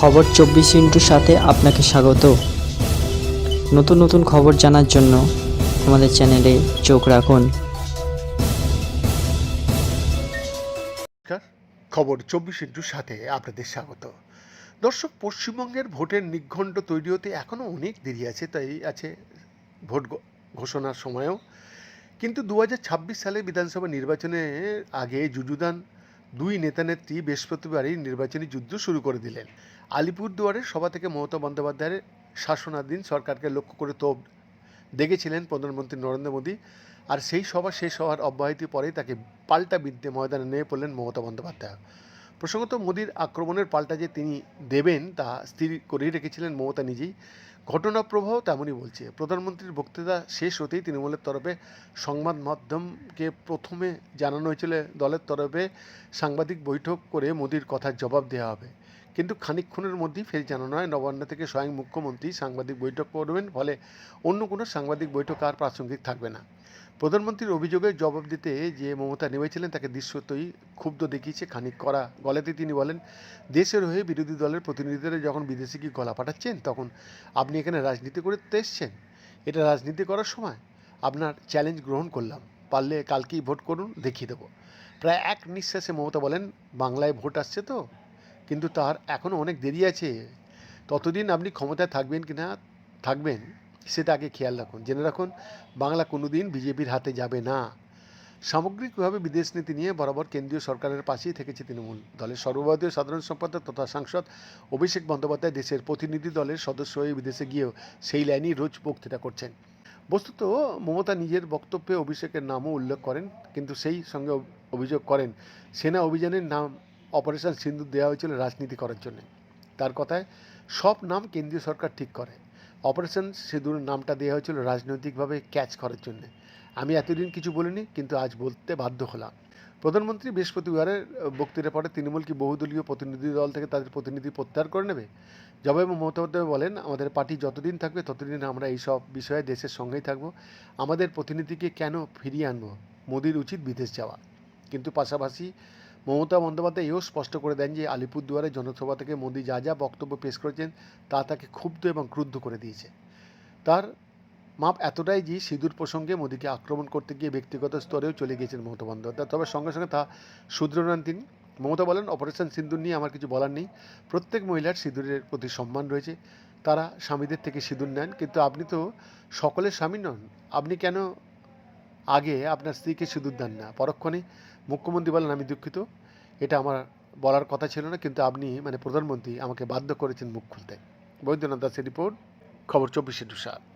খবর চব্বিশ ইন্টুর সাথে আপনাকে স্বাগত। নতুন নতুন খবর জানার জন্য আমাদের চ্যানেলে চোখ রাখুন। খবর চব্বিশ ইন্টুর সাথে আপনাদের স্বাগত। দর্শক, পশ্চিমবঙ্গের ভোটের নিঘণ্ট তৈরি হতে এখনও অনেক দেরি আছে, তাই আছে ভোট ঘোষণার সময়ও। কিন্তু দু হাজার ছাব্বিশ সালে বিধানসভা নির্বাচনের আগে জুজুদান দুই নেতানেত্রী বৃহস্পতিবারই নির্বাচনী যুদ্ধ শুরু করে দিলেন। আলিপুরদুয়ারের সভা থেকে মমতা বন্দ্যোপাধ্যায়ের শাসনাধীন সরকারকে লক্ষ্য করে তোপ দেখেছিলেন প্রধানমন্ত্রী নরেন্দ্র মোদী। আর সেই সভা শেষ হওয়ার অব্যাহতি পরেই তাকে পাল্টা বিদ্যে ময়দানে নেমে পড়লেন মমতা বন্দ্যোপাধ্যায়। প্রসঙ্গত, মোদীর আক্রমণের পাল্টা যে তিনি দেবেন তা স্থির করেই রেখেছিলেন মমতা নিজেই। ঘটনা প্রবাহ তেমনই বলছে। প্রধানমন্ত্রীর বক্তৃতা শেষ হতেই তৃণমূলের তরফে সংবাদ মাধ্যমকে প্রথমে জানানো হয়েছিল, দলের তরফে সাংবাদিক বৈঠক করে মোদীর কথার জবাব দেওয়া হবে। কিন্তু খানিকক্ষণের মধ্যেই ফের জানানো হয়, নবান্ন থেকে স্বয়ং মুখ্যমন্ত্রী সাংবাদিক বৈঠক করবেন, ফলে অন্য কোনো সাংবাদিক বৈঠক আর প্রাসঙ্গিক থাকবে না। প্রধানমন্ত্রীর অভিযোগের জবাব দিতে যে মমতা নেমেছিলেন, তাকে দৃশ্যতই ক্ষুব্ধ দেখিয়েছে খানিক করা গলাতে তিনি বলেন, দেশের হয়ে বিরোধী দলের প্রতিনিধিরা যখন বিদেশে কি গলা পাঠাচ্ছেন, তখন আপনি এখানে রাজনীতি করতে এসছেন। এটা রাজনীতি করার সময় আপনার চ্যালেঞ্জ গ্রহণ করলাম। পারলে কালকেই ভোট করুন, দেখিয়ে দেবো। প্রায় এক নিঃশ্বাসে মমতা বলেন, বাংলায় ভোট আসছে তো, কিন্তু তার এখনও অনেক দেরি আছে। ততদিন আপনি ক্ষমতায় থাকবেন কি না থাকবেন। সেটা আগে খেয়াল রাখুন। জেনে রাখুন, বাংলা কোনো দিন বিজেপির হাতে যাবে না। সামগ্রিকভাবে বিদেশ নীতি নিয়ে বরাবর কেন্দ্রীয় সরকারের পাশেই থেকেছে তৃণমূল। দলের সর্বভারতীয় সাধারণ সম্পাদক তথা সাংসদ অভিষেক বন্দ্যোপাধ্যায় দেশের প্রতিনিধি দলের সদস্য হয়ে বিদেশে গিয়েও সেই লাইনেই রোজ বক্তৃতা করছেন। বস্তুত মমতা নিজের বক্তব্যে অভিষেকের নামও উল্লেখ করেন, কিন্তু সেই সঙ্গে অভিযোগ করেন, সেনা অভিযানের নাম অপারেশন সিন্ধু দেওয়া হয়েছিল রাজনীতি করার জন্য। তার কথায় সব নাম কেন্দ্রীয় সরকার ঠিক করে। অপারেশন সিঁদুর নামটা দেওয়া হয়েছিল রাজনৈতিকভাবে ক্যাচ করার জন্য। আমি এতদিন কিছু বলিনি, কিন্তু আজ বলতে বাধ্য হলাম। প্রধানমন্ত্রী বৃহস্পতিবারের বক্তৃতা পরে তৃণমূল কি বহুদলীয় প্রতিনিধি দল থেকে তাদের প্রতিনিধি প্রত্যাহার করে নেবে? জবাবে মমতা বলেন, আমাদের পার্টি যতদিন থাকবে ততদিন আমরা এই সব বিষয়ে দেশের সঙ্গেই থাকব। আমাদের প্রতিনিধিকে কেন ফিরিয়ে আনব? মোদির উচিত বিদেশ যাওয়া। কিন্তু পাশাপাশি মমতা বন্দ্যোপাধ্যায় এও স্পষ্ট করে দেন যে আলিপুরদুয়ারে জনসভা থেকে মোদি যা যা বক্তব্য পেশ করেছেন তা তাকে ক্ষুব্ধ এবং ক্রুদ্ধ করে দিয়েছে। তার মাপ এতটাই যে সিঁদুর প্রসঙ্গে মোদীকে আক্রমণ করতে গিয়ে ব্যক্তিগত স্তরেও চলে গিয়েছেন মমতা বন্দ্যোপাধ্যায়। তবে সঙ্গে সঙ্গে তা শুধরান তিনি। মমতা বলেন, অপারেশন সিঁদুর নিয়ে আমার কিছু বলার নেই। প্রত্যেক মহিলার সিঁদুরের প্রতি সম্মান রয়েছে। তারা স্বামীদের থেকে সিঁদুর নেন। কিন্তু আপনি তো সকলের স্বামী নন। আপনি কেন আগে আপনার স্ত্রীকে সিঁদুর দেন না। পরক্ষণে মুখ্যমন্ত্রী বলেন, আমি দুঃখিত। এটা আমার বলার কথা ছিল না, কিন্তু আপনি মানে প্রধানমন্ত্রী আমাকে বাধ্য করেছেন মুখ খুলতে। বৈদ্যনাথ দাসের রিপোর্ট, খবর চব্বিশে টু সাত